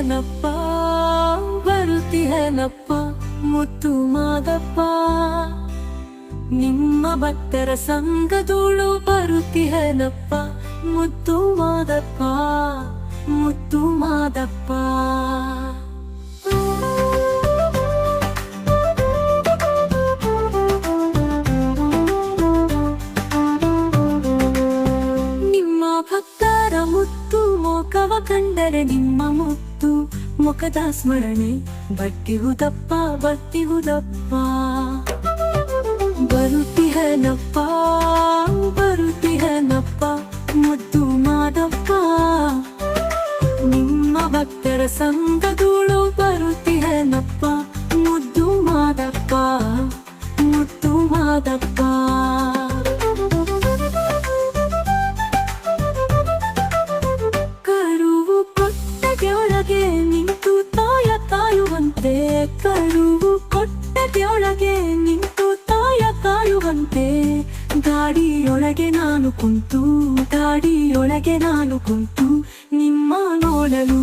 ನಪ್ಪ ಬರುತ್ತಿಹನಪ್ಪ ಮುತ್ತು ಮಾದಪ್ಪ. ನಿಮ್ಮ ಭಕ್ತರ ಸಂಘದೋಳು ಬರುತ್ತಿಹನಪ್ಪ ಮುತ್ತು ಮಾದಪ್ಪ ಮುತ್ತು ಮಾದಪ್ಪ. ಕಂಡರೆ ನಿಮ್ಮ ಮುತ್ತು, ಮುಖದ ಸ್ಮರಣೆ. ಬಟ್ಟಿಹುದಪ್ಪ ಬಟ್ಟಿಹುದಪ್ಪ ಬರುತ್ತಿಹನಪ್ಪ ಬರುತ್ತಿಹನಪ್ಪ, ಮುದ್ದು ಮಾದಪ್ಪ. ನಿಮ್ಮ ಭಕ್ತರ ಸಂಘದೂಳು ಬರುತ್ತಿಹನಪ್ಪ, ಮುದ್ದು ಮಾದಪ್ಪ ಮುದ್ದು ಮಾದಪ್ಪ. ಕರುವು ಕೊಟ್ಟಗೆಯೊಳಗೆ ನಿಂತು ತಾಯ ಕಾಯುವಂತೆ ಗಾಡಿಯೊಳಗೆ ನಾನು ಕುಂತು ಗಾಡಿಯೊಳಗೆ ನಾನು ಕುಂತು ನಿಮ್ಮ ನೋಡಲು.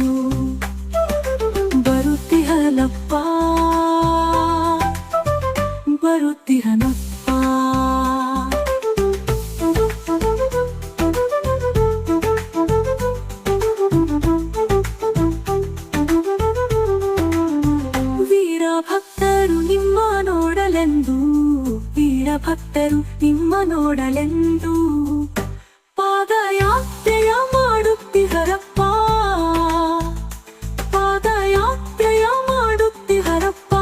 ಬರುತ್ತಿಹನಪ್ಪ ಬರುತ್ತಿಹನಪ್ಪ. ಭಕ್ತರು ನಿಮ್ಮ ನೋಡಲೆಂದು. ಪಾದಯಾತ್ರೆಯ ಮಾಡುತ್ತಿಹರಪ್ಪ. ಪಾದಯಾತ್ರೆಯ ಮಾಡುತ್ತಿಹರಪ್ಪ.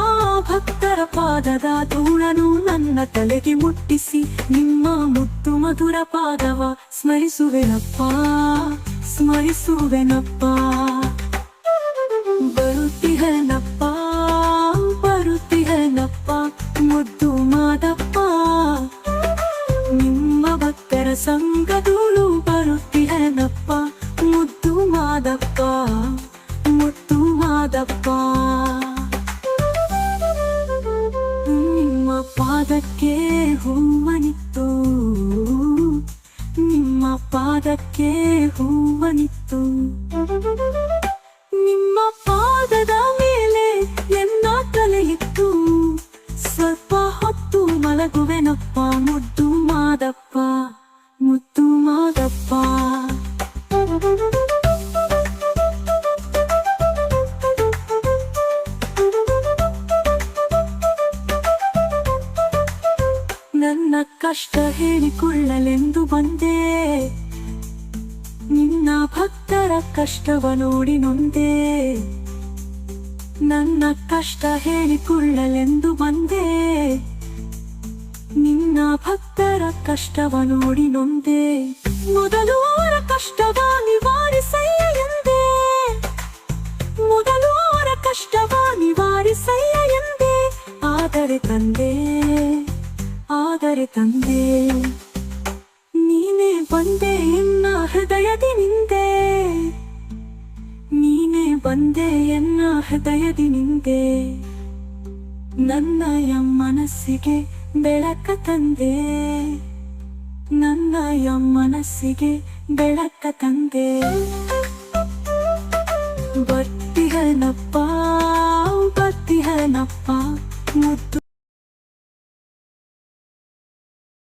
ಭಕ್ತರ ಪಾದದ ಧೂಳನು ನನ್ನ ತಲೆಗೆ ಮುಟ್ಟಿಸಿ, ನಿಮ್ಮ ಮುದ್ದು ಮಧುರ ಪಾದವ ಸ್ಮರಿಸುವೆನಪ್ಪ. ಸ್ಮರಿಸುವೆನಪ್ಪ. ಭಕ್ತರ ಸಂಘದೋಳು ಬರುತ್ತಿಹನಪ್ಪ ಮುದ್ದು ಮಾದಪ್ಪ ಮುದ್ದು ಮಾದಪ್ಪ. ನಿಮ್ಮ ಪಾದಕ್ಕೆ ಹೂವನಿತ್ತು, ನಿಮ್ಮ ಪಾದಕ್ಕೆ ಹೂವನಿತ್ತು. ನಿಮ್ಮ ಪಾದದ ಮೇಲೆ ಎನ್ನ ತಲೆಯಿತ್ತು ಸ್ವಲ್ಪ ಹೊತ್ತು ಮಲಗುವೆನಪ್ಪ, ಮುದ್ದು ಮಾದಪ್ಪ. ನನ್ನ ಕಷ್ಟ ಹೇಳಿಕೊಳ್ಳಲೆಂದು ಬಂದೆ ನಿನ್ನ ಭಕ್ತರ ಕಷ್ಟವ ನೋಡಿ ನೊಂದೆ ನನ್ನ ಕಷ್ಟ ಹೇಳಿಕೊಳ್ಳಲೆಂದು ಬಂದೆ ನಿನ್ನ ಭಕ್ತರ ಕಷ್ಟವ ನೋಡಿ ನೊಂದೆ ಮೊದಲು ಅವರ ಕಷ್ಟವ ನಿವಾರಿಸಯ್ಯ ಎಂದೆ ಮೊದಲು ಅವರ ಕಷ್ಟವ ನಿವಾರಿಸಯ್ಯ ಎಂದೆ ಆದರೆ ತಂದೆ ತಂದೆ. ನೀನೇ ಬಂದೆ ಎನ್ನ ಹೃದಯದಿ ನಿಂದೆ ನೀನೇ ಬಂದೆ ಎನ್ನ ಹೃದಯದಿ ನಿಂದೆ ನನ್ನಯ ಮನಸ್ಸಿಗೆ ಬೆಳಕ ತಂದೆ. ನನ್ನಯ ಮನಸ್ಸಿಗೆ ಬೆಳಕ ತಂದೆ.